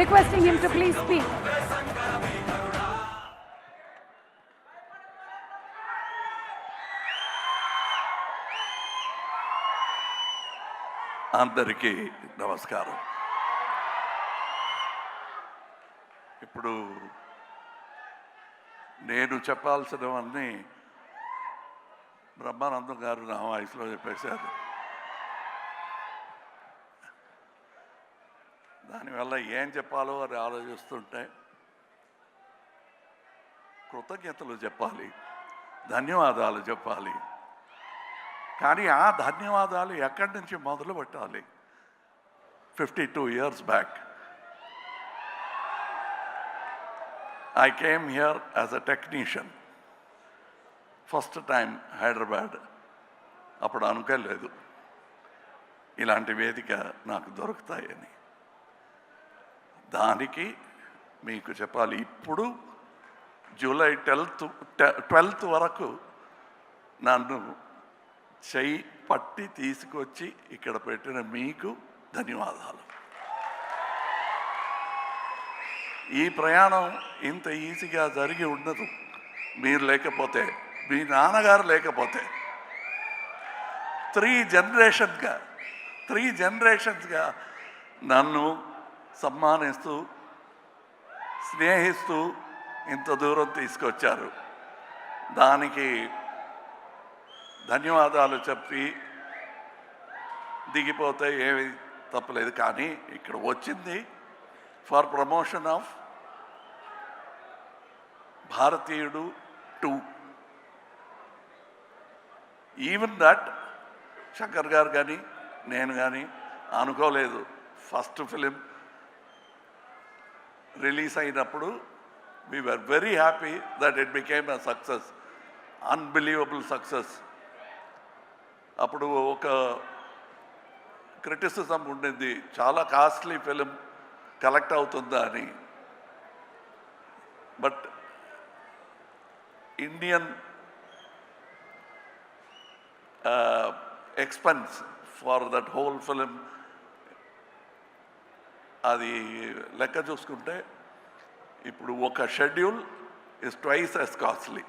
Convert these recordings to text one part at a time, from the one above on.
Requesting him to please speak అందరికీ నమస్కారం. ఇప్పుడు నేను చెప్పాల్సినవన్నీ బ్రహ్మానందం గారు నా వాయిస్లో చెప్పేశారు. దానివల్ల ఏం చెప్పాలో అని ఆలోచిస్తుంటే కృతజ్ఞతలు చెప్పాలి ధన్యవాదాలు చెప్పాలి. కానీ ఆ ధన్యవాదాలు ఎక్కడి నుంచి మొదలు పెట్టాలి? Fifty two years back I came here as a technician first time Hyderabad అప్పుడు అనుకోలేదు. ఇలాంటి వేదిక నాకు దొరుకుతాయని. దానికి మీకు చెప్పాలి. ఇప్పుడు జూలై ట్వెల్త్ ట్వెల్త్ వరకు నన్ను చెయ్యి పట్టి తీసుకొచ్చి ఇక్కడ పెట్టిన మీకు ధన్యవాదాలు. ఈ ప్రయాణం ఇంత ఈజీగా జరిగి ఉండదు. మీరు లేకపోతే మీ నాన్నగారు లేకపోతే. త్రీ జనరేషన్గా త్రీ జనరేషన్స్గా నన్ను సమ్మానిస్తూ స్నేహిస్తూ ఇంత దూరం తీసుకొచ్చారు. దానికి ధన్యవాదాలు చెప్పి దిగిపోతే ఏమి తప్పలేదు. కానీ ఇక్కడ వచ్చింది for promotion of Bharateeyudu two. Even that Shankar garu కానీ నేను కానీ అనుకోలేదు. ఫస్ట్ ఫిలిం రిలీజ్ అయినప్పుడు we were very happy that it became a success unbelievable success అప్పుడు ఒక క్రిటిసిజం ఉండింది. చాలా కాస్ట్లీ ఫిలిం కలెక్ట్ అవుతుందా అని. But Indian expense for that whole film అది లెక్క చూసుకుంటే ఇప్పుడు ఒక schedule is twice as costly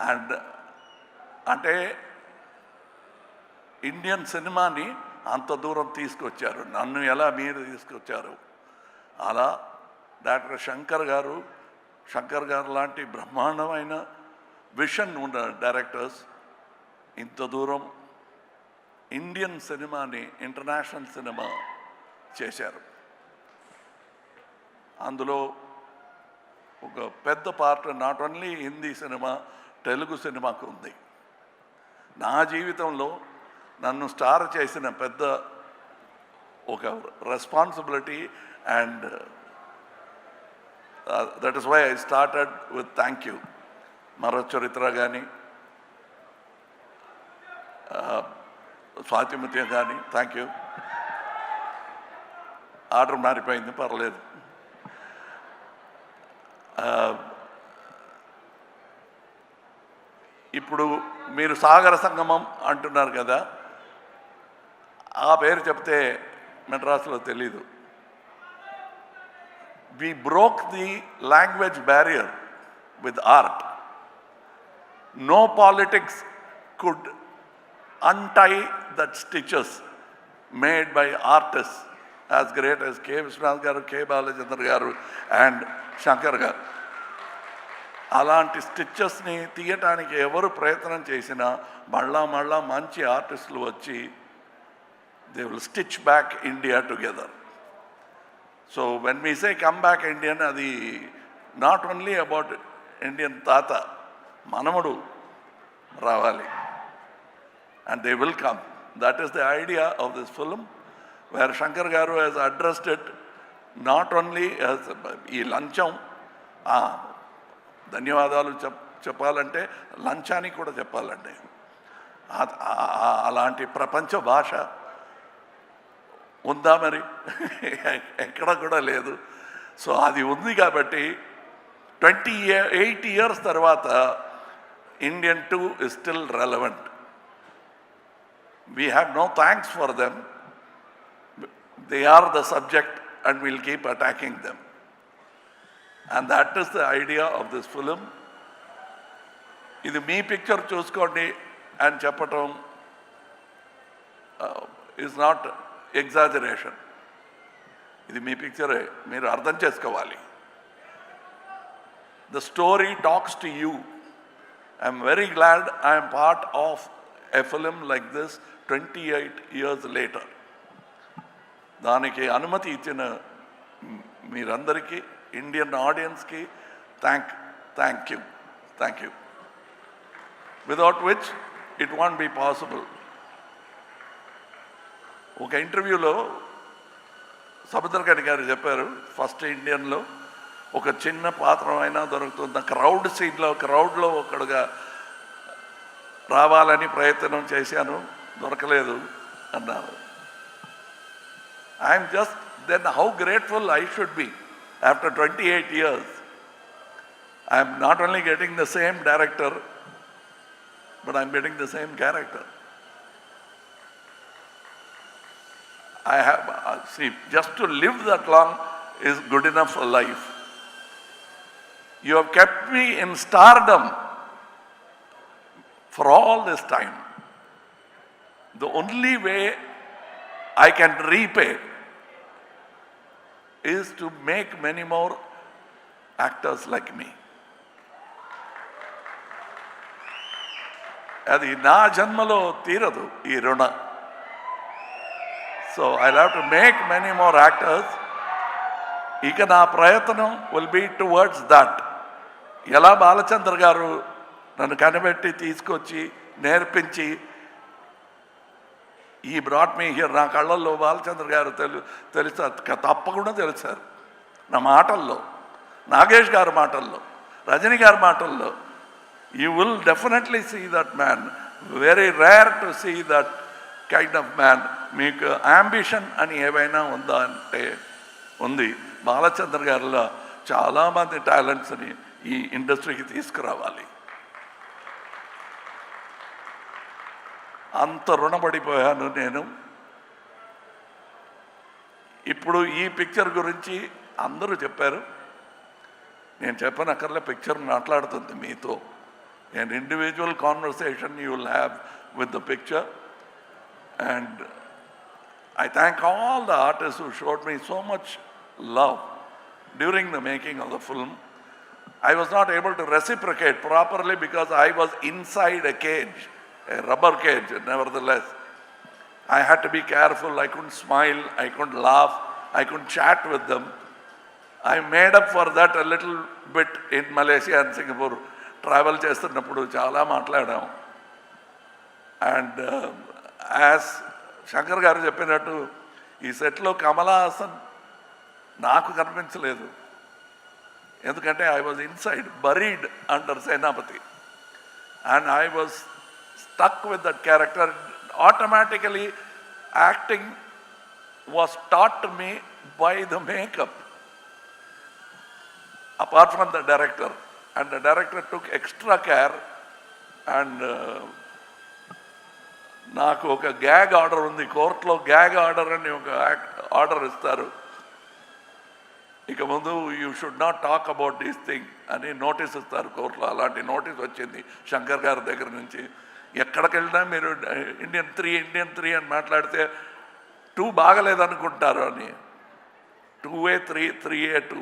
and అంటే ఇండియన్ సినిమాని అంత దూరం తీసుకొచ్చారు. నన్ను ఎలా మీరు తీసుకొచ్చారు? అలా డాక్టర్ శంకర్ గారు శంకర్ గారు లాంటి బ్రహ్మాండమైన విషన్ ఉన్న డైరెక్టర్స్ ఇంత దూరం ఇండియన్ సినిమాని ఇంటర్నేషనల్ సినిమా చేశారు. అందులో ఒక పెద్ద part not only Hindi cinema Telugu సినిమాకు ఉంది. నా జీవితంలో నన్ను స్టార్ చేసిన పెద్ద ఒక responsibility and that is why I started with thank you మరో చరిత్ర కానీ స్వాతిముత్యం కానీ థ్యాంక్ యూ ఆర్డర్ మారిపోయింది పర్లేదు. ఇప్పుడు మీరు సాగర సంగమం అంటున్నారు కదా ఆ పేరు చెప్తే మెడ్రాస్లో తెలీదు. We broke the language barrier with art no politics could untie that stitches made by artist as great as K Vishwanath garu K Balachandra గారు అండ్ శంకర్ గారు. అలాంటి స్టిచ్చెస్ని తీయటానికి ఎవరు ప్రయత్నం చేసినా మళ్ళా మళ్ళా మంచి ఆర్టిస్టులు వచ్చి they will stitch back India together so when me say come back Indian అది నాట్ ఓన్లీ అబౌట్ ఇండియన్ తాత మనముడు రావాలి. And they will come that is the idea of this film where Shankar garu has addressed it not only ఈ లంచం ధన్యవాదాలు చెప్ చెప్పాలంటే లంచానికి కూడా చెప్పాలండి. అలాంటి ప్రపంచ భాష ఉందా మరి? ఎక్కడ కూడా లేదు. సో అది ఉంది కాబట్టి ట్వంటీ ఎయిట్ ఇయర్స్ తర్వాత Indian two is still relevant we have no thanks for them they are the subject and we'll keep attacking them. And that is the idea of this film. ఇది మీ picture చూసుకోండి అని చెప్పటం is not exaggeration ఇది మీ పిక్చరే మీరు అర్థం చేసుకోవాలి the story talks to you I'm very glad I'm part of a film like this twenty eight years later. దానికి అనుమతి ఇచ్చిన మీరందరికీ ఇండియన్ ఆడియన్స్కి thank thank you thank you without which it won't be possible ఒక ఇంటర్వ్యూలో సముద్రకని గారు చెప్పారు first ఇండియన్లో ఒక చిన్న పాత్ర అయినా దొరుకుతుంది. క్రౌడ్ సీన్లో క్రౌడ్లో ఒకడుగా రావాలని ప్రయత్నం చేశాను. దొరకలేదు అన్నారు I'm just then how grateful I should be after twenty eight years I'm not only getting the same director but I'm getting the same character I have, uh, see, just to live that long is good enough for life. You have kept me in stardom for all this time. The only way I can repay is to make many more actors like me. అది నా జన్మలో తీరదు ఈ రుణ. So I have to make many more actors ఇక నా ప్రయత్నం will be towards that ఎలా బాలచంద్ర గారు నన్ను కనిపెట్టి తీసుకొచ్చి నేర్పించి ఈ బ్రాట్ మీ హియర్ నా కళ్ళల్లో బాలచంద్ర గారు తెలు తెలుసా? తప్పకుండా తెలుసారు నా మాటల్లో నాగేష్ గారి మాటల్లో రజనీ గారి మాటల్లో you will definitely see that man very rare to see that kind of man మీకు అంబిషన్ అని ఏవైనా ఉందా అంటే ఉంది. బాలచంద్ర గారిలో చాలామంది టాలెంట్స్ని ఈ ఇండస్ట్రీకి తీసుకురావాలి. అంత రుణపడిపోయాను నేను. ఇప్పుడు ఈ పిక్చర్ గురించి అందరూ చెప్పారు. నేను చెప్పాను అక్కర్లే పిక్చర్ మాట్లాడుతుంది మీతో. And individual conversation you will have with the picture and I thank all the artist who showed me so much love during the making of the film I was not able to reciprocate properly because I was inside a cage a rubber cage, nevertheless. I had to be careful. I couldn't smile. I couldn't laugh. I couldn't chat with them. I made up for that a little bit in Malaysia and Singapore. Travel చేస్తున్నప్పుడు చాలా మాట్లాడాం and as Shankar గారు చెప్పినట్టు ఈ సెట్లో కమలా హాసన్ నాకు కనిపించలేదు ఎందుకంటే I was inside buried under Senapathi and I was stuck with that character automatically acting was taught to me by the makeup, apart from the director. And the director took extra care uh, నాకు ఒక gag order ఉంది. కోర్టులో gag order అని ఒక order ఇస్తారు. ఇక ముందు you should not talk about these thing అని నోటీస్ ఇస్తారు కోర్టులో. అలాంటి నోటీస్ వచ్చింది శంకర్ గారి దగ్గర నుంచి. ఎక్కడికి వెళ్ళినా మీరు? ఇండియన్ త్రీ ఇండియన్ త్రీ అని మాట్లాడితే టూ బాగలేదనుకుంటారు అని. Two A three three A two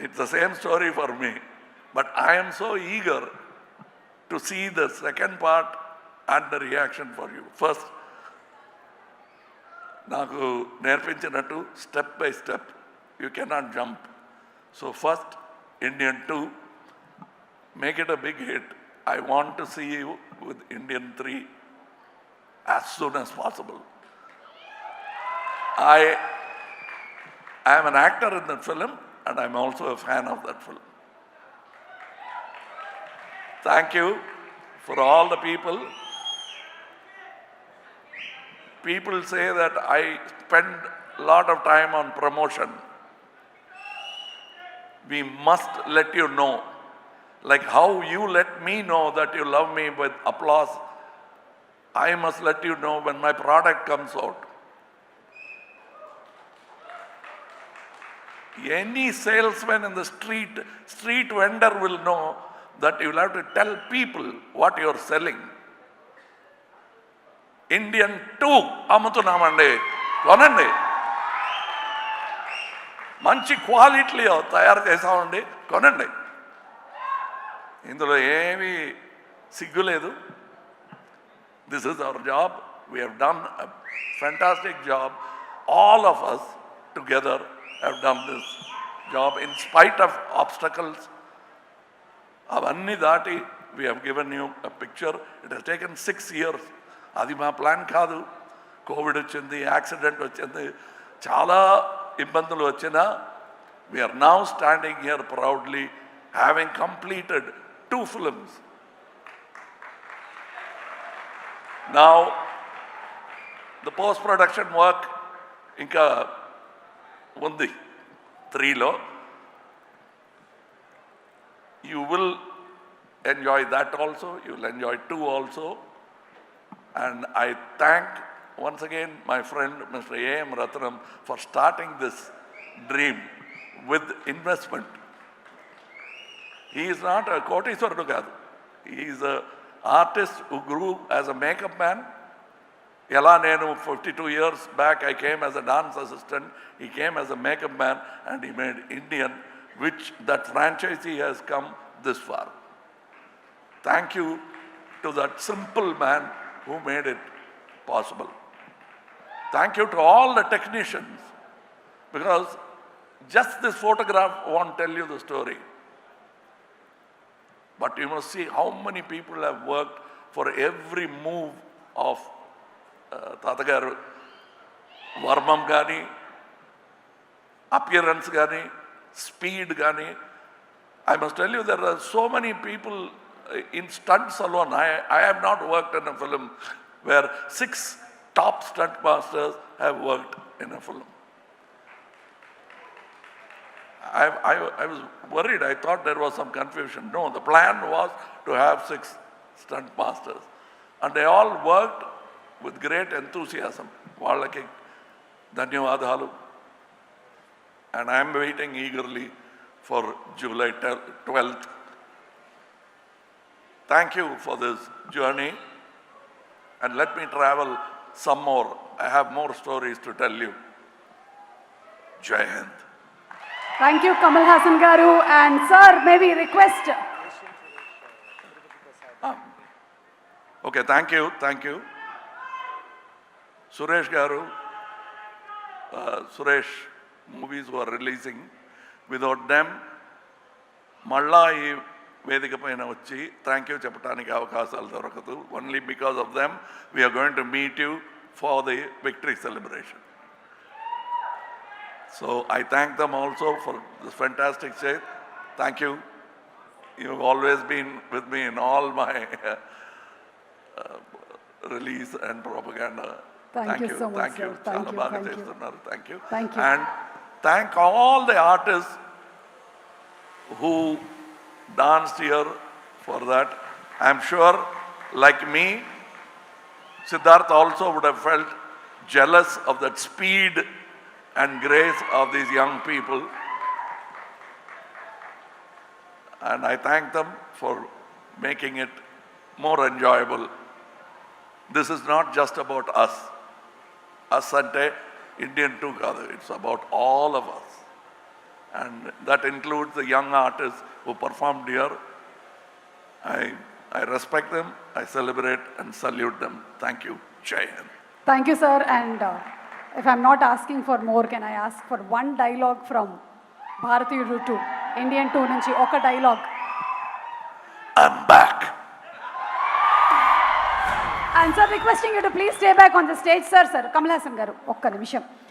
it's the same story for me but I'm so eager to see the second part and the reaction for you first నాకు నేర్పించినట్టు step by step you cannot jump so first Indian two make it a big hit I want to see you with Indian 3 as soon as possible. I, I am an actor in that film and I'm also a fan of that film. Thank you for all the people. People say that I spend a lot of time on promotion. We must let you know like how you let me know that you love me with applause, I must let you know when my product comes out. Any salesman in the street, street vendor will know that you will have to tell people what you are selling. Indian two అమ్ముతున్నామండి కొనండి మంచి క్వాలిటీలో తయారు చేసామండి కొనండి ఇందులో ఏమీ సిగ్గు లేదు this is our job we have done fantastic job all of us together have done this job in spite of obstacles అవన్నీ దాటి we have given you a picture it has taken six years అది మా plan కాదు. Covid వచ్చింది accident వచ్చింది చాలా ఇబ్బందులు వచ్చినా we are now standing here proudly having completed two films now the post production work ఇంకా ఉంది త్రీలో you will enjoy that also, you will enjoy two also. And I thank once again my friend Mr. A.M. Ratnam for starting this dream with investment. He is not a కోటీశ్వరుడు కాదు he is a artist who grew as a makeup man. ఎలా నేను fifty two years back I came as a dance assistant I came as a makeup man and I made Indian which that franchise has come this far thank you to that simple man who made it possible thank you to all the technicians because just this photograph won't tell you the story But you must see how many people have worked for every move of uh, తాతగారు వర్మం కానీ appearance కానీ speed కానీ I must tell you there are so many people in stunts alone I I have not worked in a film where six top stunt masters have worked in a film I, I, I was worried. I thought there was some confusion. No, the plan was to have six stunt masters. And they all worked with great enthusiasm. వాళ్ళకి ధన్యవాదాలు and I am waiting eagerly for July 12th. Thank you for this journey and let me travel some more. I have more stories to tell you. Jai Hind. Thank you Kamal Haasan garu and sir maybe request okay thank you thank you Suresh garu Suresh movies were releasing without Without మళ్ళా ఈ వేదిక పైన వచ్చి thank you చెప్పడానికి అవకాశాలు దొరకదు. Only because of them we're going to meet you for the victory celebration So I thank them also for this fantastic faith. Thank you. You've always been with me in all my uh, uh, release and propaganda. Thank, thank you, you so much, thank sir. You. You. Thank, you. thank you. Thank you. And thank all the artists who danced here for that. I'm sure, like me, Siddharth also would have felt jealous of that speed and grace of these young people. And I thank them for making it more enjoyable. This is not just about us. Us and Indian together. it's about all of us. And that includes the young artists who performed here. I, I respect them, I celebrate and salute them. Thank you. Jai Thank you, sir. And uh if I'm not asking for more can I ask for one dialogue from Bharateeyudu two Indian two నుంచి ఒక dialogue I'm back. And sir requesting you to please stay back on the stage sir sir Kamal Haasan garu ఒక్క నిమిషం